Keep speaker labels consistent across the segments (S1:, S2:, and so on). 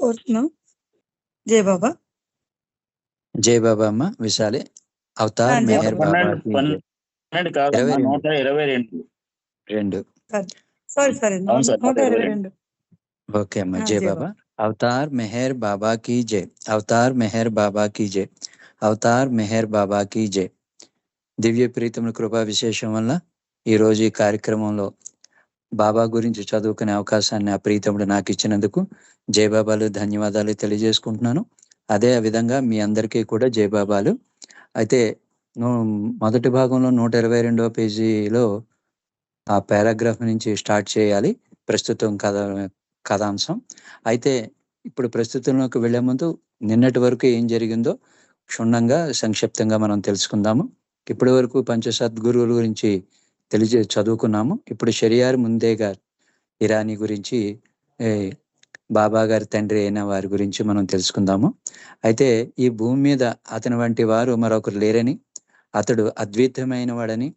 S1: కోరుతున్నాం జయ బాబా
S2: జై బాబా అమ్మ విశాలి అవతార్
S1: ఆ, జై
S2: మెహర్
S1: బాబా.
S2: బాబా
S3: పన్నెండు
S2: కీ
S3: పన్నెండు
S2: ఇరవై
S3: కాదమ్మా
S2: రెండు.
S3: నూట ఇరవై రెండు
S2: రెండు
S1: సారీ సారీ
S3: అవును సార్,
S1: నూట ఇరవై
S3: ఇరవై
S1: రెండు
S2: ఓకే అమ్మ
S1: ఆ,
S2: జై
S1: జై
S2: బాబా అవతార్ మెహర్ బాబా కీ జై అవతార్ మెహర్ బాబా కీ జై అవతార్ మెహర్ బాబా కీ జై దివ్య ప్రీతముల కృపా విశేషం వల్ల ఈ రోజు ఈ కార్యక్రమంలో బాబా గురించి చదువుకునే అవకాశాన్ని ఆ ప్రీతముడు నాకు ఇచ్చినందుకు జయబాబాలు ధన్యవాదాలు తెలియజేసుకుంటున్నాను. అదే విధంగా మీ అందరికీ కూడా జయబాబాలు. అయితే మొదటి భాగంలో నూట ఇరవై రెండవ పేజీలో ఆ పారాగ్రాఫ్ నుంచి స్టార్ట్ చేయాలి. ప్రస్తుతం కథ కథాంశం. అయితే ఇప్పుడు ప్రస్తుతంలోకి వెళ్ళే ముందు నిన్నటి వరకు ఏం జరిగిందో క్షుణ్ణంగా సంక్షిప్తంగా మనం తెలుసుకుందాము. ఇప్పటి వరకు పంచసద్గురువుల గురించి తెలియజే చదువుకున్నాము. ఇప్పుడు షరియార్ ముందే గారు ఇరానీ గురించి ఏ, బాబా గారి తండ్రి అయిన వారి గురించి మనం తెలుసుకుందాము. అయితే ఈ భూమి మీద అతని వంటి వారు మరొకరు లేరని అతడు అద్వితమైన వాడని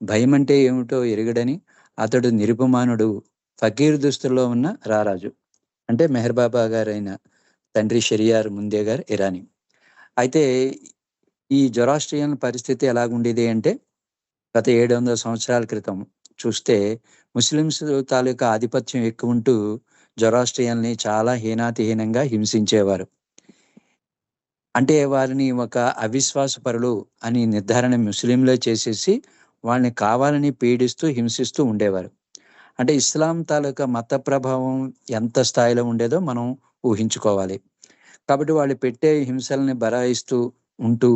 S2: భయం అంటే ఏమిటో ఎరుగడని అతడు నిరుపమానుడు ఫకీర్ దుస్తుల్లో ఉన్న రారాజు. అంటే మెహర్ బాబా గారైన తండ్రి షరియార్ ముందే గారు ఇరానీ. అయితే ఈ జొరాస్ట్రియన్ పరిస్థితి ఎలాగుండేది అంటే గత ఏడు వందల సంవత్సరాల క్రితం చూస్తే ముస్లిమ్స్ తాలూకా ఆధిపత్యం ఎక్కువ ఉంటూ జొరాస్ట్రియల్ని చాలా హీనాతిహీనంగా హింసించేవారు. అంటే వారిని ఒక అవిశ్వాస పరులు అని నిర్ధారణ ముస్లింలే చేసేసి వాళ్ళని కావాలని పీడిస్తూ హింసిస్తూ ఉండేవారు. అంటే ఇస్లాం తాలూకా మత ప్రభావం ఎంత స్థాయిలో ఉండేదో మనం ఊహించుకోవాలి. కాబట్టి వాళ్ళు పెట్టే హింసల్ని బరాయిస్తూ ఉంటూ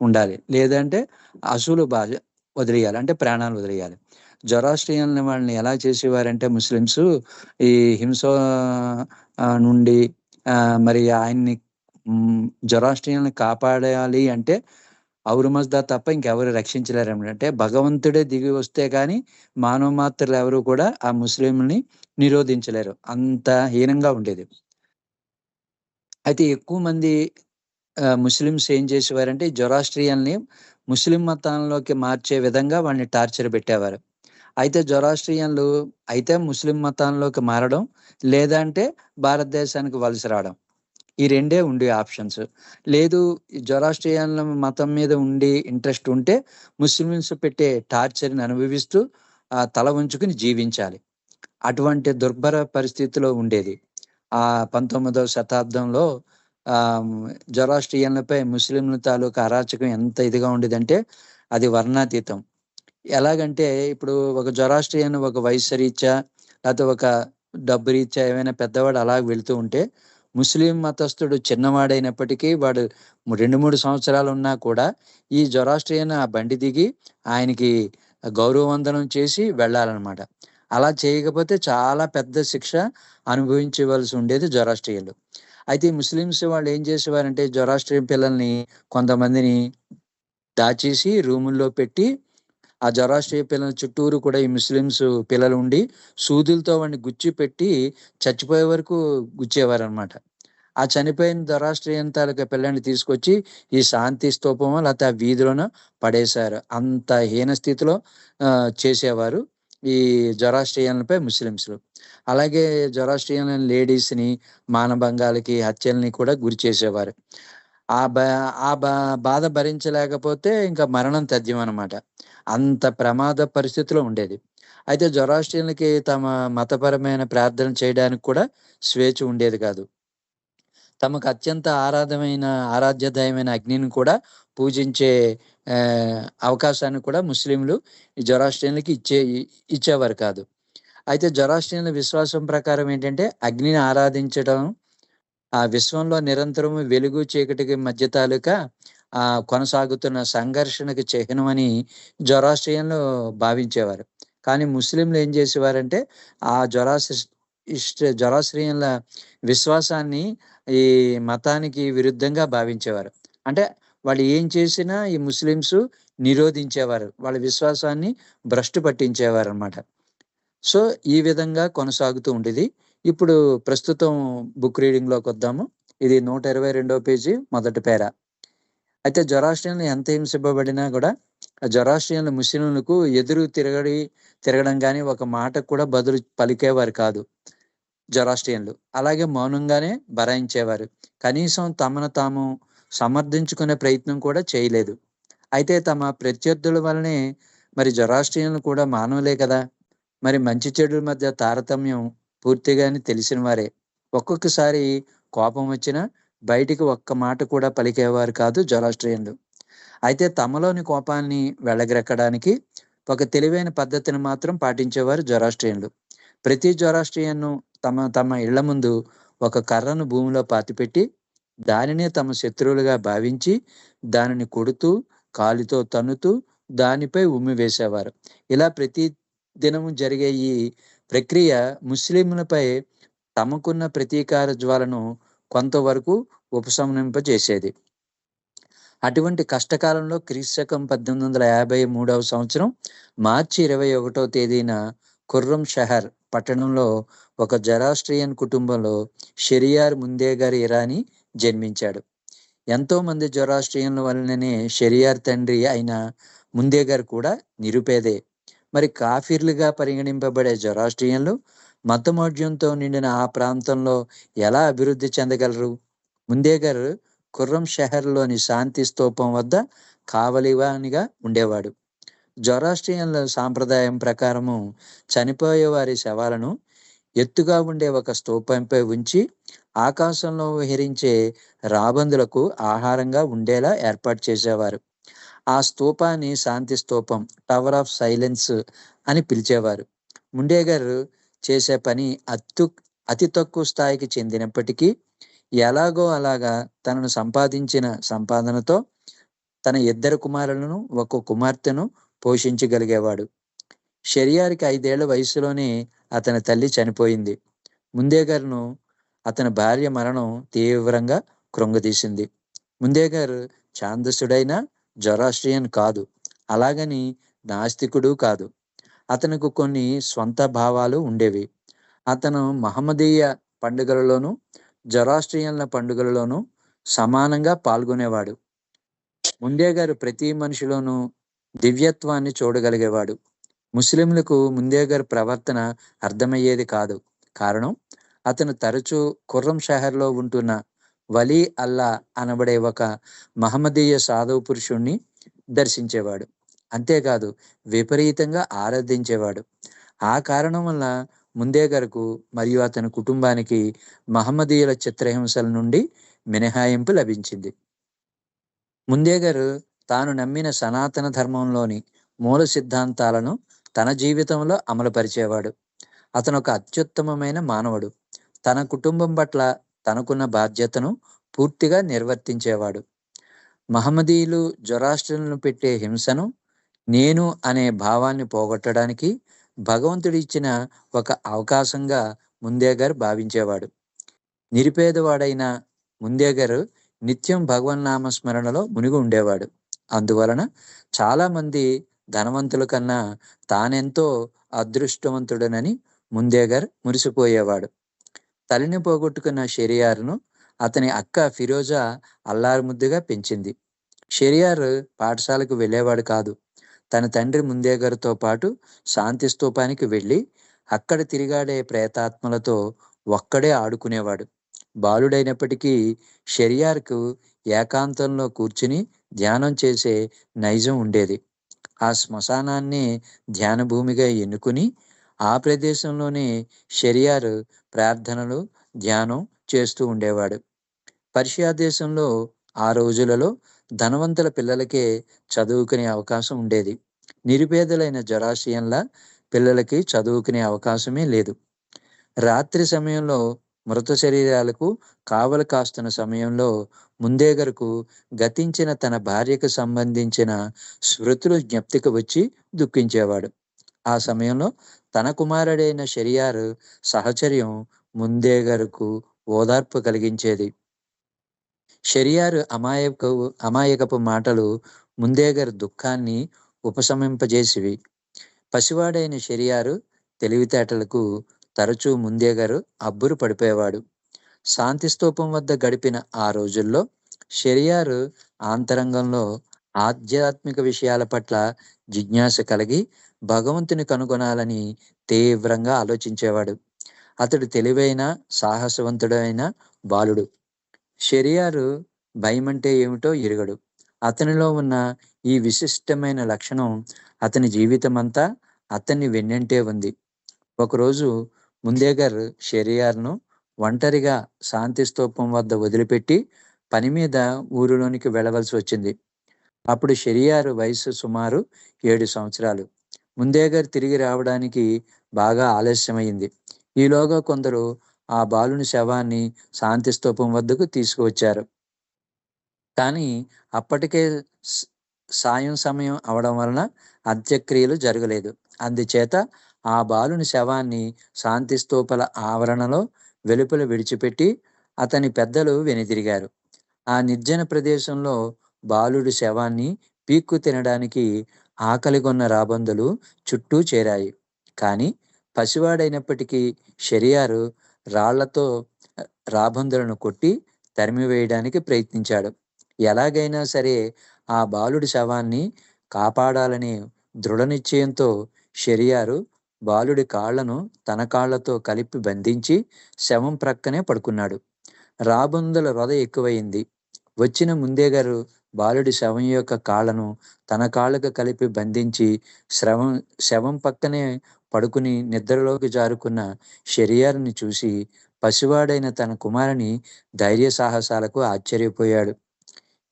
S2: ఉండాలి. లేదంటే అసలు బాధ వదిలేయాలి. అంటే ప్రాణాలు వదిలేయాలి. జొరాస్ట్రియన్ వాళ్ళని ఎలా చేసేవారంటే ముస్లిమ్స్ ఈ హింస నుండి మరి ఆయన్ని జొరాస్ట్రియన్ని కాపాడాలి అంటే ఔరు మజ్దా తప్ప ఇంకెవరు రక్షించలేరు అంటే భగవంతుడే దిగి వస్తే కానీ మానవ మాత్రలు ఎవరు కూడా ఆ ముస్లింని నిరోధించలేరు. అంత హీనంగా ఉండేది. అయితే ఎక్కువ మంది ముస్లిమ్స్ ఏం చేసేవారంటే జొరాస్ట్రియన్ని ముస్లిం మతంలోకి మార్చే విధంగా వాడిని టార్చర్ పెట్టేవారు. అయితే జొరాస్ట్రియన్లు అయితే ముస్లిం మతంలోకి మారడం లేదంటే భారతదేశానికి వలస రావడం. ఈ రెండే ఉండే ఆప్షన్స్. లేదు ఈ జొరాస్ట్రియన్ల మతం మీద ఉండి ఇంట్రెస్ట్ ఉంటే ముస్లిమ్స్ పెట్టే టార్చర్ని అనుభవిస్తూ ఆ తల ఉంచుకుని జీవించాలి. అటువంటి దుర్భర పరిస్థితిలో ఉండేది. ఆ పంతొమ్మిదవ శతాబ్దంలో జొరాస్ట్రియన్లపై ముస్లింల తాలూకా అరాచకం ఎంత ఇదిగా ఉండేదంటే అది వర్ణాతీతం. ఎలాగంటే ఇప్పుడు ఒక జొరాస్ట్రియన్ ఒక వయసు రీత్యా లేకపోతే ఒక డబ్బు రీత్యా ఏమైనా పెద్దవాడు అలా వెళ్తూ ఉంటే ముస్లిం మతస్థుడు చిన్నవాడైనప్పటికీ వాడు రెండు మూడు సంవత్సరాలు ఉన్నా కూడా ఈ జొరాస్ట్రియన్ ఆ బండి దిగి ఆయనకి గౌరవవందనం చేసి వెళ్ళాలన్నమాట. అలా చేయకపోతే చాలా పెద్ద శిక్ష అనుభవించవలసి ఉండేది జొరాస్ట్రియన్లు. అయితే ఈ ముస్లిమ్స్ వాళ్ళు ఏం చేసేవారంటే జొరాస్ట్రియన్ పిల్లల్ని కొంతమందిని దాచేసి రూముల్లో పెట్టి ఆ జొరాస్ట్రియ పిల్లల చుట్టూరు కూడా ఈ ముస్లిమ్స్ పిల్లలు ఉండి సూదులతో వాడిని గుచ్చి పెట్టి చచ్చిపోయే వరకు గుచ్చేవారు అనమాట ఆ చనిపోయిన జొరాస్ట్రియన్ తాలూకా పిల్లల్ని తీసుకొచ్చి ఈ శాంతి స్తూపమో లేకపోతే ఆ వీధిలోనో పడేశారు. అంత హీన స్థితిలో చేసేవారు. ఈ జొరాస్ట్రియన్లపై ముస్లిమ్స్లు. అలాగే జొరాస్ట్రియన్ లేడీస్ని మానభంగాలకి హత్యల్ని కూడా గురి చేసేవారు. ఆ బా ఆ బా బాధ భరించలేకపోతే ఇంకా మరణం తథ్యం అనమాట అంత ప్రమాద పరిస్థితిలో ఉండేది. అయితే జొరాస్ట్రియన్లకి తమ మతపరమైన ప్రార్థన చేయడానికి కూడా స్వేచ్ఛ ఉండేది కాదు. తమకు అత్యంత ఆరాధమైన ఆరాధ్యదయమైన అగ్నిని కూడా పూజించే అవకాశాన్ని కూడా ముస్లింలు ఈ జొరాస్ట్రియన్లకి ఇచ్చే ఇచ్చేవారు కాదు. అయితే జొరాస్ట్రియన్ల విశ్వాసం ప్రకారం ఏంటంటే అగ్నిని ఆరాధించడం ఆ విశ్వంలో నిరంతరం వెలుగు చీకటికి మధ్య తాలూకా ఆ కొనసాగుతున్న సంఘర్షణకి చిహ్నమని జొరాస్ట్రియన్లు భావించేవారు. కానీ ముస్లింలు ఏం చేసేవారంటే ఆ జొరాస్ ఇష్ట జొరాస్ట్రియన్ల విశ్వాసాన్ని ఈ మతానికి విరుద్ధంగా భావించేవారు. అంటే వాళ్ళు ఏం చేసినా ఈ ముస్లిమ్స్ నిరోధించేవారు. వాళ్ళ విశ్వాసాన్ని భ్రష్టు పట్టించేవారు అనమాట సో ఈ విధంగా కొనసాగుతూ ఉండేది. ఇప్పుడు ప్రస్తుతం బుక్ రీడింగ్లోకి వద్దాము. ఇది నూట ఇరవై రెండో పేజీ మొదటి పేర. అయితే జొరాస్ట్రియన్లు ఎంత హింసింపబడినా కూడా ఆ జొరాస్ట్రియన్లు ముస్లింలకు ఎదురు తిరగడి తిరగడం కానీ ఒక మాట కూడా బదులు పలికేవారు కాదు జొరాస్ట్రియన్లు అలాగే మౌనంగానే బరాయించేవారు. కనీసం తమను తాము సమర్థించుకునే ప్రయత్నం కూడా చేయలేదు. అయితే తమ ప్రత్యర్థుల వల్లనే మరి జొరాస్ట్రియన్లు కూడా మానవులే కదా. మరి మంచి చెడుల మధ్య తారతమ్యం పూర్తిగానే తెలిసిన వారే. ఒక్కొక్కసారి కోపం వచ్చినా బయటికి ఒక్క మాట కూడా పలికేవారు కాదు జొరాస్ట్రియన్లు అయితే తమలోని కోపాన్ని వెళ్ళగరెక్కడానికి ఒక తెలివైన పద్ధతిని మాత్రం పాటించేవారు జొరాస్ట్రియన్లు ప్రతి జొరాస్ట్రియన్ను తమ తమ ఇళ్ళ ముందు ఒక కర్రను భూమిలో పాతిపెట్టి దానినే తమ శత్రువులుగా భావించి దానిని కొడుతూ కాలితో తన్నుతూ దానిపై ఉమ్మి వేసేవారు. ఇలా ప్రతి దినము జరిగే ఈ ప్రక్రియ ముస్లింలపై తమకున్న ప్రతీకార జ్వాలను కొంతవరకు ఉపశమనింపజేసేది. అటువంటి కష్టకాలంలో క్రీస్తకం పద్దెనిమిది వందల యాభై మూడవ సంవత్సరం మార్చి ఇరవై ఒకటో తేదీన కుర్రం షహర్ పట్టణంలో ఒక జరాస్ట్రియన్ కుటుంబంలో షెరియార్ ముందేగారి ఇరానీ జన్మించాడు. ఎంతో మంది జొరాస్ట్రియన్ల వలననే షెరియార్ తండ్రి అయిన ముందేగారు కూడా నిరుపేదే. మరి కాఫీర్లుగా పరిగణింపబడే జొరాస్ట్రియన్లు మతమౌఢ్యంతో నిండిన ఆ ప్రాంతంలో ఎలా అభివృద్ధి చెందగలరు? ముందేగారు ఖుర్రం షహర్లోని శాంతి స్తూపం వద్ద కావలివానిగా ఉండేవాడు. జొరాస్ట్రియన్ల సాంప్రదాయం ప్రకారము చనిపోయే వారి శవాలను ఎత్తుగా ఉండే ఒక స్తూపంపై ఉంచి ఆకాశంలో విహరించే రాబందులకు ఆహారంగా ఉండేలా ఏర్పాటు చేసేవారు. ఆ స్తూపాన్ని శాంతి స్తూపం టవర్ ఆఫ్ సైలెన్స్ అని పిలిచేవారు. ముండేగర్ చేసే పని అత్తు అతి తక్కువ స్థాయికి చెందినప్పటికీ ఎలాగో అలాగా తనను సంపాదించిన సంపాదనతో తన ఇద్దరు కుమారులను ఒక కుమార్తెను పోషించగలిగేవాడు. షరియారికి ఐదేళ్ళ వయసులోనే అతని తల్లి చనిపోయింది. ముందేగారును అతని భార్య మరణం తీవ్రంగా కృంగదీసింది. ముందేగారు ఛాందసుడైన జొరాస్ట్రియన్ కాదు అలాగని నాస్తికుడు కాదు. అతనికి కొన్ని స్వంత భావాలు ఉండేవి. అతను మహమ్మదీయ పండుగలలోనూ జొరాస్ట్రియన్ల పండుగలలోనూ సమానంగా పాల్గొనేవాడు. ముందేగారు ప్రతి మనిషిలోనూ దివ్యత్వాన్ని చూడగలిగేవాడు. ముస్లింలకు ముందేగారి ప్రవర్తన అర్థమయ్యేది కాదు. కారణం అతను తరచూ ఖుర్రం షహర్లో ఉంటున్న వలీ అల్లా అనబడే ఒక మహమ్మదీయ సాధవ పురుషుణ్ణి దర్శించేవాడు. అంతేకాదు విపరీతంగా ఆరాధించేవాడు. ఆ కారణం వల్ల ముందేగరకు మరియు అతని కుటుంబానికి మహమ్మదీయుల చిత్రహింసల నుండి మినహాయింపు లభించింది. ముందేగారు తాను నమ్మిన సనాతన ధర్మంలోని మూల సిద్ధాంతాలను తన జీవితంలో అమలుపరిచేవాడు. అతను ఒక అత్యుత్తమమైన మానవుడు. తన కుటుంబం పట్ల తనకున్న బాధ్యతను పూర్తిగా నిర్వర్తించేవాడు. మహమ్మదీయులు జొరాస్ట్రులను పెట్టే హింసను నేను అనే భావాన్ని పోగొట్టడానికి భగవంతుడు ఇచ్చిన ఒక అవకాశంగా ముందేగారు భావించేవాడు. నిరుపేదవాడైన ముందేగారు నిత్యం భగవన్నామ స్మరణలో మునిగి ఉండేవాడు. అందువలన చాలామంది ధనవంతుల కన్నా తానెంతో అదృష్టవంతుడనని ముందేగారు మురిసిపోయేవాడు. తల్లిని పోగొట్టుకున్న షెరియార్ను అతని అక్క ఫిరోజా అల్లారు ముద్దుగా పెంచింది. షెరియార్ పాఠశాలకు వెళ్ళేవాడు కాదు. తన తండ్రి ముందేగారితో పాటు శాంతి స్తూపానికి వెళ్ళి అక్కడ తిరిగాడే ప్రేతాత్మలతో ఒక్కడే ఆడుకునేవాడు. బాలుడైనప్పటికీ షెరియార్కు ఏకాంతంలో కూర్చుని ధ్యానం చేసే నైజం ఉండేది. ఆ శ్మశానాన్ని ధ్యాన భూమిగా ఎన్నుకుని ఆ ప్రదేశంలోనే షెరియార్ ప్రార్థనలు ధ్యానం చేస్తూ ఉండేవాడు. పర్షియా దేశంలో ఆ రోజులలో ధనవంతుల పిల్లలకే చదువుకునే అవకాశం ఉండేది. నిరుపేదలైన జరాశయంలా పిల్లలకి చదువుకునే అవకాశమే లేదు. రాత్రి సమయంలో మృత శరీరాలకు కావలి కాస్తున్న సమయంలో ముందేగరకు గతించిన తన భార్యకు సంబంధించిన స్మృతులు జ్ఞప్తికి వచ్చి దుఃఖించేవాడు. ఆ సమయంలో తన కుమారుడైన షెరియార్ సహచర్యం ముందేగరకు ఓదార్పు కలిగించేది. షెరియారు అమాయక అమాయకపు మాటలు ముందేగర్ దుఃఖాన్ని ఉపశమింపజేసివి. పసివాడైన షెరియారు తెలివితేటలకు తరచూ ముందేగారు అబ్బురు పడిపోయేవాడు. శాంతి స్తూపం వద్ద గడిపిన ఆ రోజుల్లో షెరియారు ఆంతరంగంలో ఆధ్యాత్మిక విషయాల పట్ల జిజ్ఞాస కలిగి భగవంతుని కనుగొనాలని తీవ్రంగా ఆలోచించేవాడు. అతడు తెలివైన సాహసవంతుడైన బాలుడు. షెరియారు భయమంటే ఏమిటో ఎరుగడు. అతనిలో ఉన్న ఈ విశిష్టమైన లక్షణం అతని జీవితమంతా అతన్ని వెన్నంటే ఉంది. ఒకరోజు ముందేగర్ షెరియార్ను ఒంటరిగా శాంతి స్తూపం వద్ద వదిలిపెట్టి పని మీద ఊరిలోనికి వెళ్ళవలసి వచ్చింది. అప్పుడు షెరియారు వయసు సుమారు ఏడు సంవత్సరాలు. ముందేగర్ తిరిగి రావడానికి బాగా ఆలస్యమైంది. ఈలోగా కొందరు ఆ బాలుని శవాన్ని శాంతి స్తూపం వద్దకు తీసుకువచ్చారు. కానీ అప్పటికే సాయం సమయం అవడం వలన అంత్యక్రియలు జరగలేదు. అందుచేత ఆ బాలుని శవాన్ని శాంతి స్తూపల ఆవరణలో వెలుపల విడిచిపెట్టి అతని పెద్దలు వెనుదిరిగారు. ఆ నిర్జన ప్రదేశంలో బాలుడి శవాన్ని పీక్కు తినడానికి ఆకలిగొన్న రాబందులు చుట్టూ చేరాయి. కానీ పసివాడైనప్పటికీ షరియారు రాళ్ళతో రాబందులను కొట్టి తరిమివేయడానికి ప్రయత్నించాడు. ఎలాగైనా సరే ఆ బాలుడి శవాన్ని కాపాడాలని దృఢ నిశ్చయంతో షెరియారు బాలుడి కాళ్ళను తన కాళ్ళతో కలిపి బంధించి శవం ప్రక్కనే పడుకున్నాడు. రాబందుల రొద ఎక్కువయింది వచ్చిన ముందేగారు బాలుడి శవం యొక్క కాళ్ళను తన కాళ్ళకు కలిపి బంధించి శ్రవం శవం పక్కనే పడుకుని నిద్రలోకి జారుకున్న షెరియార్ని చూసి పసివాడైన తన కుమారుని ధైర్య సాహసాలకు ఆశ్చర్యపోయాడు.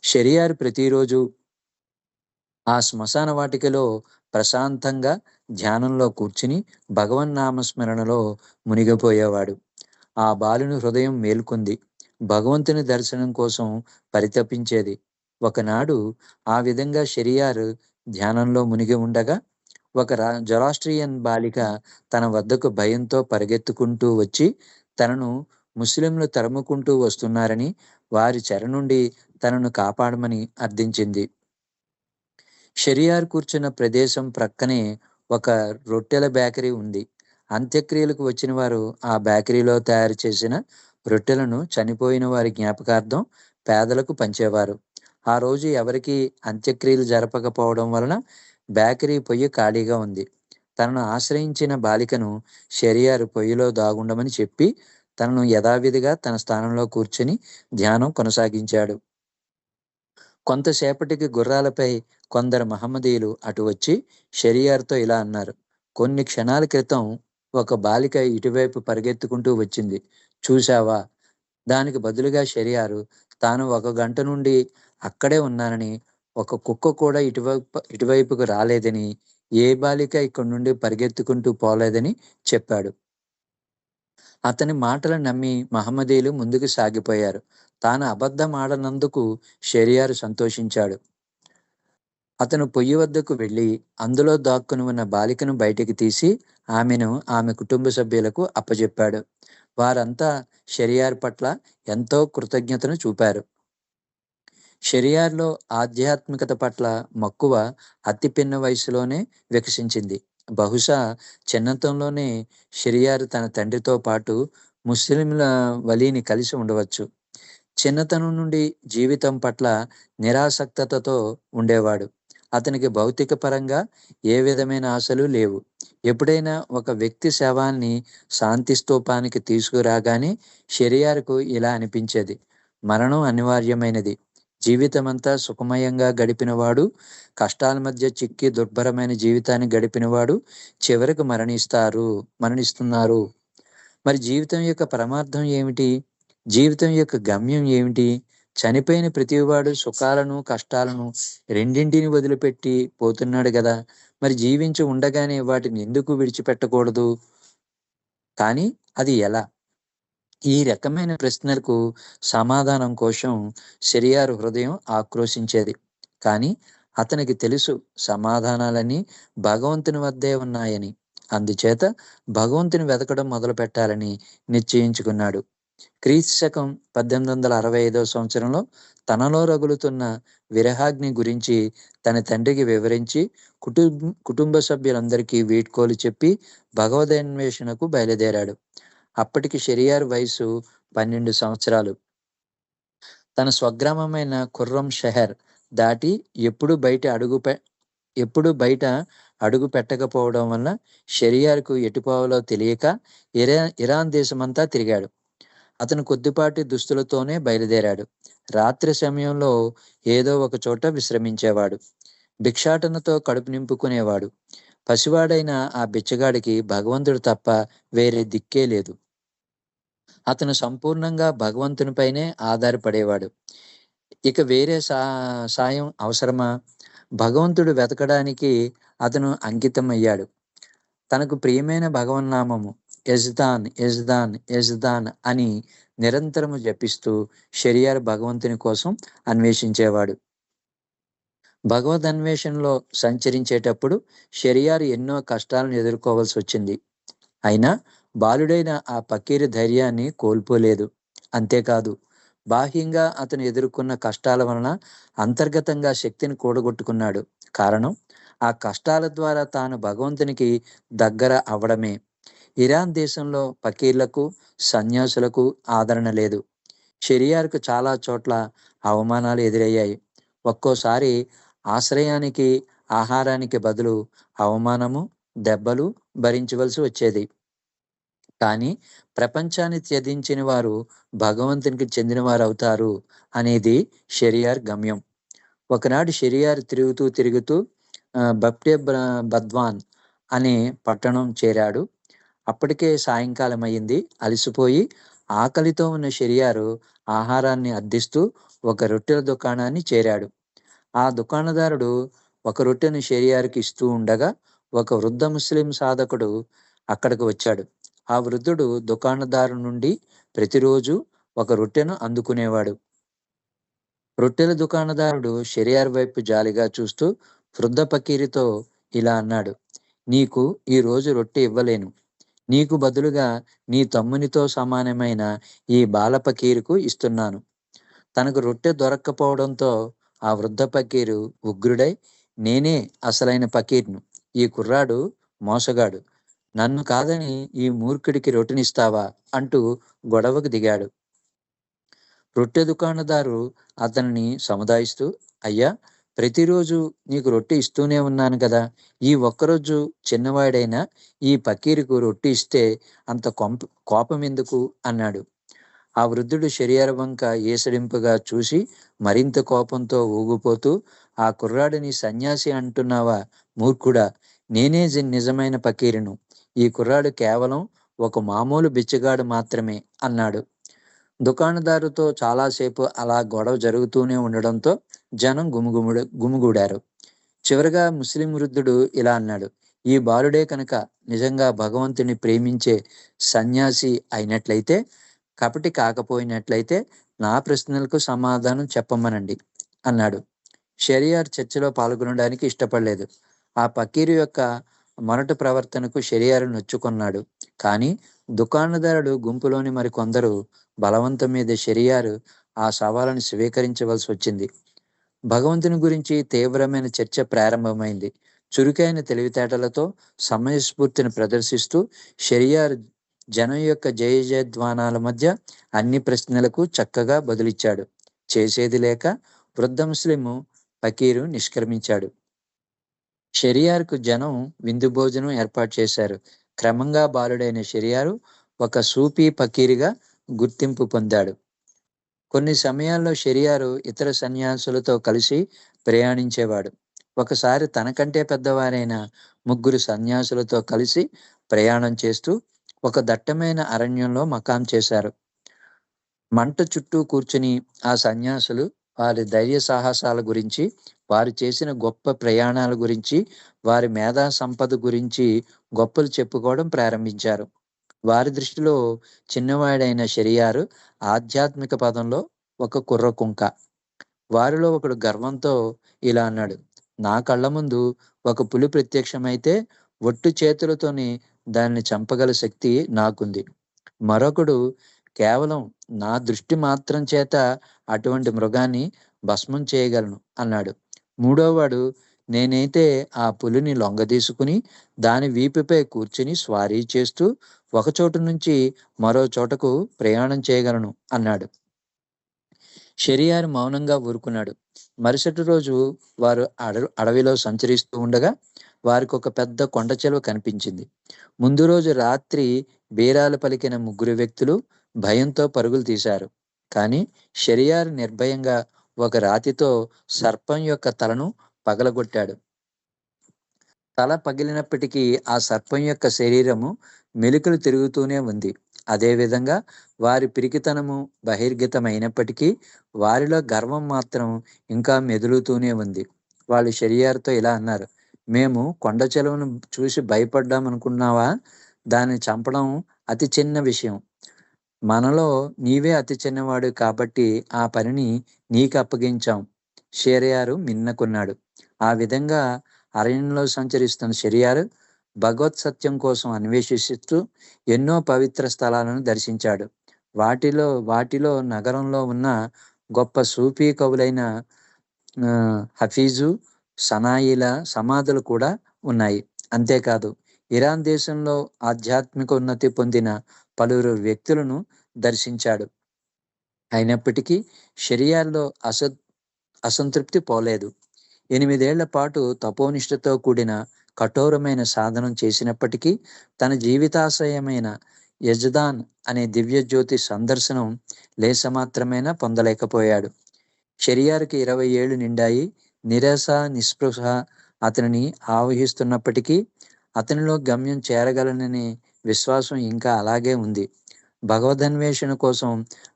S2: షెరియార్ ప్రతిరోజు ఆ శ్మశాన వాటికలో ప్రశాంతంగా ధ్యానంలో కూర్చుని భగవన్ నామస్మరణలో మునిగిపోయేవాడు. ఆ బాలుని హృదయం మేల్కొంది. భగవంతుని దర్శనం కోసం పరితపించేది. ఒకనాడు ఆ విధంగా షెరియారు ధ్యానంలో మునిగి ఉండగా ఒక రా జొరాస్ట్రియన్ బాలిక తన వద్దకు భయంతో పరిగెత్తుకుంటూ వచ్చి తనను ముస్లింలు తరుముకుంటూ వస్తున్నారని వారి చెర నుండి తనను కాపాడమని అర్థించింది. షెరియార్ కూర్చున్న ప్రదేశం ప్రక్కనే ఒక రొట్టెల బేకరీ ఉంది. అంత్యక్రియలకు వచ్చిన వారు ఆ బేకరీలో తయారు చేసిన రొట్టెలను చనిపోయిన వారి జ్ఞాపకార్థం పేదలకు పంచేవారు. ఆ రోజు ఎవరికి అంత్యక్రియలు జరపకపోవడం వలన బేకరీ పొయ్యి ఖాళీగా ఉంది. తనను ఆశ్రయించిన బాలికను షెరియారు పొయ్యిలో దాగుండమని చెప్పి తనను యథావిధిగా తన స్థానంలో కూర్చుని ధ్యానం కొనసాగించాడు. కొంతసేపటికి గుర్రాలపై కొందరు మహమ్మదీయులు అటు వచ్చి షెరియార్తో ఇలా అన్నారు. కొన్ని క్షణాల క్రితం ఒక బాలిక ఇటువైపు పరిగెత్తుకుంటూ వచ్చింది. చూశావా? దానికి బదులుగా షెరియారు తాను ఒక గంట నుండి అక్కడే ఉన్నానని ఒక కుక్క కూడా ఇటువైపు ఇటువైపుకు రాలేదని ఏ బాలిక ఇక్కడి నుండి పరిగెత్తుకుంటూ పోలేదని చెప్పాడు. అతని మాటలు నమ్మి మహమ్మదీలు ముందుకు సాగిపోయారు. తాను అబద్ధం ఆడనందుకు షెరియారు సంతోషించాడు. అతను పొయ్యి వద్దకు వెళ్ళి అందులో దాక్కుని ఉన్న బాలికను బయటికి తీసి ఆమెను ఆమె కుటుంబ సభ్యులకు అప్పజెప్పాడు. వారంతా షెరియార్ పట్ల ఎంతో కృతజ్ఞతను చూపారు. షరియార్లో ఆధ్యాత్మికత పట్ల మక్కువ అతి పిన్న వయసులోనే వికసించింది. బహుశా చిన్నతనంలోనే షెరియార్ తన తండ్రితో పాటు ముస్లింల వలీని కలిసి ఉండవచ్చు. చిన్నతనం నుండి జీవితం పట్ల నిరాసక్తతతో ఉండేవాడు. అతనికి భౌతిక పరంగా ఏ విధమైన ఆశలు లేవు. ఎప్పుడైనా ఒక వ్యక్తి శవాన్ని శాంతి స్తూపానికి తీసుకురాగానే షెరియార్కు ఇలా అనిపించేది. మరణం అనివార్యమైనది. జీవితమంతా సుఖమయంగా గడిపినవాడు కష్టాల మధ్య చిక్కి దుర్భరమైన జీవితాన్ని గడిపినవాడు చివరికి మరణిస్తారు మరణిస్తున్నారు. మరి జీవితం యొక్క పరమార్థం ఏమిటి? జీవితం యొక్క గమ్యం ఏమిటి? చనిపోయిన ప్రతివాడు సుఖాలను కష్టాలను రెండింటిని వదిలిపెట్టి పోతున్నాడు కదా. మరి జీవించి ఉండగానే వాటిని ఎందుకు విడిచిపెట్టకూడదు? కానీ అది ఎలా? ఈ రకమైన ప్రశ్నలకు సమాధానం కోసం షెరియారు హృదయం ఆక్రోశించేది. కానీ అతనికి తెలుసు సమాధానాలన్నీ భగవంతుని వద్దే ఉన్నాయని. అందుచేత భగవంతుని వెతకడం మొదలు పెట్టాలని నిశ్చయించుకున్నాడు. క్రీస్తు శకం పద్దెనిమిది వందల అరవై ఐదవ సంవత్సరంలో తనలో రగులుతున్న విరహాగ్ని గురించి తన తండ్రికి వివరించి కుటుంబ కుటుంబ సభ్యులందరికీ వీడ్కోలు చెప్పి భగవదన్వేషణకు బయలుదేరాడు. అప్పటికి షెరియార్ వయసు పన్నెండు సంవత్సరాలు. తన స్వగ్రామమైన ఖుర్రం షహర్ దాటి ఎప్పుడు బయట అడుగు ఎప్పుడు బయట అడుగు పెట్టకపోవడం వల్ల షెరియార్కు ఎటుపోవాలో తెలియక ఇరా ఇరాన్ దేశమంతా తిరిగాడు. అతను కొద్దిపాటి దుస్తులతోనే బయలుదేరాడు. రాత్రి సమయంలో ఏదో ఒక చోట విశ్రమించేవాడు. భిక్షాటనతో కడుపు నింపుకునేవాడు. పసివాడైన ఆ బిచ్చగాడికి భగవంతుడు తప్ప వేరే దిక్కే లేదు. అతను సంపూర్ణంగా భగవంతునిపైనే ఆధారపడేవాడు. ఇక వేరే సా సాయం అవసరమా? భగవంతుడు వెతకడానికి అతను అంకితం అయ్యాడు తనకు ప్రియమైన భగవన్నామము యజ్దాన్ యజ్దాన్ యజ్దాన్ అని నిరంతరము జపిస్తూ షరియార్ భగవంతుని కోసం అన్వేషించేవాడు. భగవద్ అన్వేషణలో సంచరించేటప్పుడు షరియార్ ఎన్నో కష్టాలను ఎదుర్కోవాల్సి వచ్చింది. అయినా బాలుడైన ఆ పకీరు ధైర్యాన్ని కోల్పోలేదు. అంతేకాదు బాహ్యంగా అతను ఎదుర్కొన్న కష్టాల వలన అంతర్గతంగా శక్తిని కూడగొట్టుకున్నాడు. కారణం ఆ కష్టాల ద్వారా తాను భగవంతునికి దగ్గర అవ్వడమే ఇరాన్ దేశంలో పకీర్లకు సన్యాసులకు ఆదరణ లేదు. షెరియార్కు చాలా చోట్ల అవమానాలు ఎదురయ్యాయి. ఒక్కోసారి ఆశ్రయానికి ఆహారానికి బదులు అవమానము దెబ్బలు భరించవలసి వచ్చేది. కానీ ప్రపంచాన్ని త్యజించిన వారు భగవంతునికి చెందిన వారు అవుతారు అనేది షెరియార్ గమ్యం. ఒకనాడు షెరియార్ తిరుగుతూ తిరుగుతూ బప్టే బద్వాన్ అనే పట్టణం చేరాడు. అప్పటికే సాయంకాలం అయింది అలసిపోయి ఆకలితో ఉన్న షెరియారు ఆహారాన్ని అద్దిస్తూ ఒక రొట్టెల దుకాణాన్ని చేరాడు. ఆ దుకాణదారుడు ఒక రొట్టెను షెరియార్కి ఇస్తూ ఉండగా ఒక వృద్ధ ముస్లిం సాధకుడు అక్కడికి వచ్చాడు. ఆ వృద్ధుడు దుకాణదారు నుండి ప్రతిరోజు ఒక రొట్టెను అందుకునేవాడు. రొట్టెల దుకాణదారుడు షెరియార్ వైపు జాలిగా చూస్తూ వృద్ధ పకీరితో ఇలా అన్నాడు నీకు ఈ రోజు రొట్టె ఇవ్వలేను. నీకు బదులుగా నీ తమ్మునితో సమానమైన ఈ బాల పకీరుకు ఇస్తున్నాను. తనకు రొట్టె దొరక్కపోవడంతో ఆ వృద్ధ పకీరు ఉగ్రుడై నేనే అసలైన పకీర్ను. ఈ కుర్రాడు మోసగాడు. నన్ను కాదని ఈ మూర్ఖుడికి రొట్టెనిస్తావా అంటూ గొడవకు దిగాడు. రొట్టె దుకాణదారు అతనిని సముదాయిస్తూ అయ్యా ప్రతిరోజు నీకు రొట్టె ఇస్తూనే ఉన్నాను కదా. ఈ ఒక్కరోజు చిన్నవాడైన ఈ పకీరుకు రొట్టె ఇస్తే అంత కొంప కోపం ఎందుకు అన్నాడు. ఆ వృద్ధుడు శరీర వంక ఏసడింపుగా చూసి మరింత కోపంతో ఊగిపోతూ ఆ కుర్రాడిని సన్యాసి అంటున్నావా మూర్ఖుడా? నేనే నిజమైన పకీరును. ఈ కుర్రాడు కేవలం ఒక మామూలు బిచ్చగాడు మాత్రమే అన్నాడు. దుకాణదారుతో చాలాసేపు అలా గొడవ జరుగుతూనే ఉండడంతో జనం గుమిగుముడు గుమిగూడారు. చివరగా ముస్లిం వృద్ధుడు ఇలా అన్నాడు ఈ బాలుడే కనుక నిజంగా భగవంతుని ప్రేమించే సన్యాసి అయినట్లయితే కపటి కాకపోయినట్లయితే నా ప్రశ్నలకు సమాధానం చెప్పమనండి అన్నాడు. షరియార్ చర్చలో పాల్గొనడానికి ఇష్టపడలేదు. ఆ పకీరు యొక్క మొరటు ప్రవర్తనకు షరియారు నొచ్చుకున్నాడు. కానీ దుకాణదారుడు గుంపులోని మరి కొందరు బలవంతం మీద షరియారు ఆ సవాలను స్వీకరించవలసి వచ్చింది. భగవంతుని గురించి తీవ్రమైన చర్చ ప్రారంభమైంది. చురుకైన తెలివితేటలతో సమయస్ఫూర్తిని ప్రదర్శిస్తూ షరియార్ జనం యొక్క జయ జయధ్వానాల మధ్య అన్ని ప్రశ్నలకు చక్కగా బదులిచ్చాడు. చేసేది లేక వృద్ధ ముస్లిము ఫకీరు నిష్క్రమించాడు. షెరియార్కు జనం విందు భోజనం ఏర్పాటు చేశారు. క్రమంగా బాలుడైన షెరియారు ఒక సూపీ పకీరిగా గుర్తింపు పొందాడు. కొన్ని సమయాల్లో షెరియారు ఇతర సన్యాసులతో కలిసి ప్రయాణించేవాడు. ఒకసారి తనకంటే పెద్దవారైన ముగ్గురు సన్యాసులతో కలిసి ప్రయాణం చేస్తూ ఒక దట్టమైన అరణ్యంలో మకాం చేశారు. మంట చుట్టూ కూర్చుని ఆ సన్యాసులు వారి ధైర్య సాహసాల గురించి వారు చేసిన గొప్ప ప్రయాణాల గురించి వారి మేధా సంపద గురించి గొప్పలు చెప్పుకోవడం ప్రారంభించారు. వారి దృష్టిలో చిన్నవాడైన షరియారు ఆధ్యాత్మిక పదంలో ఒక కుర్ర కుంక. వారిలో ఒకడు గర్వంతో ఇలా అన్నాడు నా కళ్ళ ముందు ఒక పులి ప్రత్యక్షమైతే ఒట్టు చేతులతోని దాన్ని చంపగల శక్తి నాకుంది. మరొకడు కేవలం నా దృష్టి మాత్రం చేత అటువంటి మృగాన్ని భస్మం చేయగలను అన్నాడు. మూడోవాడు నేనైతే ఆ పులిని లొంగదీసుకుని దాని వీపుపై కూర్చుని స్వారీ చేస్తూ ఒకచోటు నుంచి మరో చోటకు ప్రయాణం చేయగలను అన్నాడు. షెరియార్ మౌనంగా ఊరుకున్నాడు. మరుసటి రోజు వారు అడవి అడవిలో సంచరిస్తూ ఉండగా వారికి ఒక పెద్ద కొండ చెలువ కనిపించింది. ముందు రోజు రాత్రి బీరాలు పలికిన ముగ్గురు వ్యక్తులు భయంతో పరుగులు తీశారు. కానీ షరియార్ నిర్భయంగా ఒక రాతితో సర్పం యొక్క తలను పగలగొట్టాడు. తల పగిలినప్పటికీ ఆ సర్పం యొక్క శరీరము మెలికలు తిరుగుతూనే ఉంది. అదేవిధంగా వారి పిరికితనము బహిర్గతమైనప్పటికీ వారిలో గర్వం మాత్రం ఇంకా మెదులుతూనే ఉంది. వాళ్ళు షరియార్తో ఇలా అన్నారు మేము కొండ చెలువను చూసి భయపడ్డామనుకున్నావా? దాన్ని చంపడం అతి చిన్న విషయం. మనలో నీవే అతి చిన్నవాడు కాబట్టి ఆ పనిని నీకు అప్పగించాం. షేరియారు మిన్నకున్నాడు. ఆ విధంగా అరణ్యంలో సంచరిస్తున్న షెరియారు భగవత్ సత్యం కోసం అన్వేషిస్తూ ఎన్నో పవిత్ర స్థలాలను దర్శించాడు. వాటిలో వాటిలో నగరంలో ఉన్న గొప్ప సూఫీ కవులైన హఫీజు సనాయిల సమాధులు కూడా ఉన్నాయి. అంతేకాదు ఇరాన్ దేశంలో ఆధ్యాత్మిక ఉన్నతి పొందిన పలువురు వ్యక్తులను దర్శించాడు. అయినప్పటికీ షరియాల్లో అస అసంతృప్తి పోలేదు. ఎనిమిదేళ్ళ పాటు తపోనిష్టతో కూడిన కఠోరమైన సాధనం చేసినప్పటికీ తన జీవితాశయమైన యజదాన్ అనే దివ్యజ్యోతి సందర్శనం లేసమాత్రమైనా పొందలేకపోయాడు. షరియార్కి ఇరవై ఏళ్ళు నిండాయి. నిరాశ నిస్పృహ అతనిని ఆవహిస్తున్నప్పటికీ అతనిలో గమ్యం చేరగలనని విశ్వాసం ఇంకా అలాగే ఉంది. భగవదన్వేషణ కోసం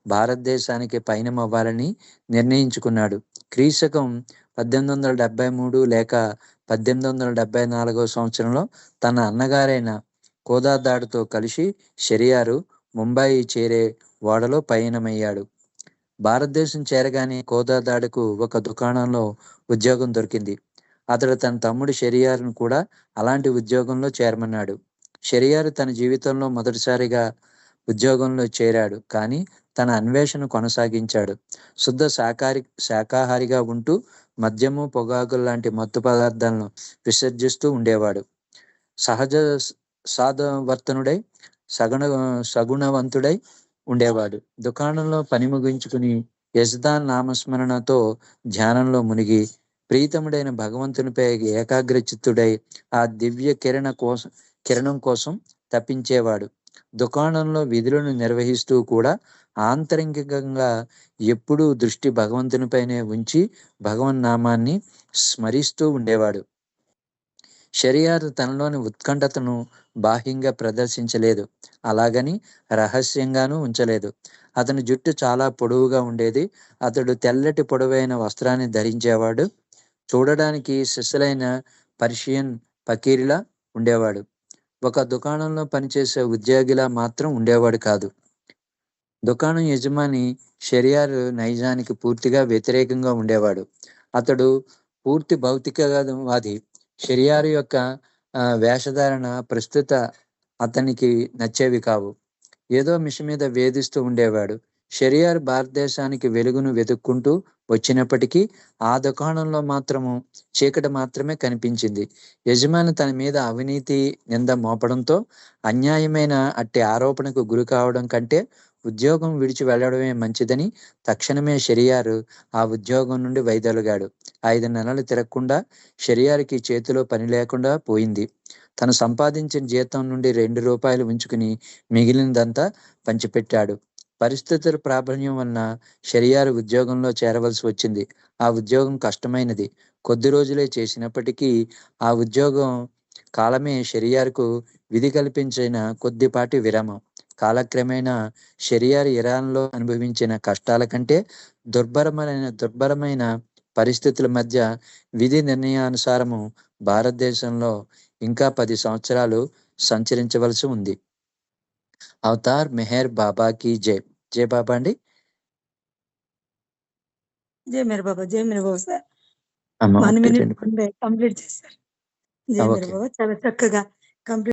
S2: భారతదేశానికి పయనమవ్వాలని నిర్ణయించుకున్నాడు. క్రీశకం పద్దెనిమిది వందల డెబ్బై మూడు లేక పద్దెనిమిది వందల డెబ్బై నాలుగో సంవత్సరంలో తన అన్నగారైన కోదాదాడుతో కలిసి షెరియారు ముంబాయి చేరే ఓడలో పయనమయ్యాడు. భారతదేశం చేరగానే కోదాదాడుకు ఒక దుకాణంలో ఉద్యోగం దొరికింది. అతడు తన తమ్ముడు షెరియార్ను కూడా అలాంటి ఉద్యోగంలో చేరమన్నాడు. షెరియారు తన జీవితంలో మొదటిసారిగా ఉద్యోగంలో చేరాడు కానీ తన అన్వేషణ కొనసాగించాడు. శుద్ధ శాకాహారి శాకాహారిగా ఉంటూ మద్యము పొగాకులు లాంటి మత్తు పదార్థాలను విసర్జిస్తూ ఉండేవాడు. సహజ సాధవర్తనుడై సగుణ సగుణవంతుడై ఉండేవాడు. దుకాణంలో పని ముగించుకుని యజ్దాన్ నామస్మరణతో ధ్యానంలో మునిగి ప్రీతముడైన భగవంతునిపై ఏకాగ్రచిత్తుడై ఆ దివ్య కిరణ కోసం కిరణం కోసం తప్పించేవాడు దుకాణంలో విధులను నిర్వహిస్తూ కూడా ఆంతరంగికంగా ఎప్పుడూ దృష్టి భగవంతునిపైనే ఉంచి భగవన్ నామాన్ని స్మరిస్తూ ఉండేవాడు. షరియారు తనలోని ఉత్కంఠతను బాహ్యంగా ప్రదర్శించలేదు. అలాగని రహస్యంగానూ ఉంచలేదు. అతని జుట్టు చాలా పొడవుగా ఉండేది. అతడు తెల్లటి పొడవైన వస్త్రాన్ని ధరించేవాడు. చూడడానికి సిసలైన పర్షియన్ పకీరిలా ఉండేవాడు. ఒక దుకాణంలో పనిచేసే ఉద్యోగిలా మాత్రం ఉండేవాడు కాదు. దుకాణం యజమాని షరియార్ నైజానికి పూర్తిగా వ్యతిరేకంగా ఉండేవాడు. అతడు పూర్తి భౌతికవాది. షరియారు యొక్క వేషధారణ ప్రస్తుత అతనికి నచ్చేవి కావు. ఏదో మిష మీద వేధిస్తూ ఉండేవాడు. షరియార్ భారతదేశానికి వెలుగును వెతుక్కుంటూ వచ్చినప్పటికీ ఆ దుకాణంలో మాత్రము చీకటి మాత్రమే కనిపించింది. యజమాని తన మీద అవినీతి నింద మోపడంతో అన్యాయమైన అట్టి ఆరోపణకు గురి కావడం కంటే ఉద్యోగం విడిచి వెళ్ళడమే మంచిదని తక్షణమే షెరియారు ఆ ఉద్యోగం నుండి వైదొలగాడు. ఐదు నెలలు తిరగకుండా షరియారికి చేతిలో పని లేకుండా పోయింది. తను సంపాదించిన జీతం నుండి రెండు రూపాయలు ఉంచుకుని మిగిలినదంతా పంచిపెట్టాడు. పరిస్థితుల ప్రాబల్యం వలన షరియారు ఉద్యోగంలో చేరవలసి వచ్చింది. ఆ ఉద్యోగం కష్టమైనది. కొద్ది రోజులే చేసినప్పటికీ ఆ ఉద్యోగం కాలమే షరియార్కు విధి కల్పించిన కొద్దిపాటి విరామం. కాలక్రమేణా షరియార్ ఇరాన్లో అనుభవించిన కష్టాల కంటే దుర్భరమైన దుర్భరమైన పరిస్థితుల మధ్య విధి నిర్ణయానుసారము భారతదేశంలో ఇంకా పది సంవత్సరాలు సంచరించవలసి ఉంది. అవతార్ మెహర్ బాబా కీ జై. జై బాబా అండి.
S1: జై మేర బాబా జై మేర Baba sir. One minute complete చేశారు. జై మేర బాబా చాలా చక్కగా కంప్లీట్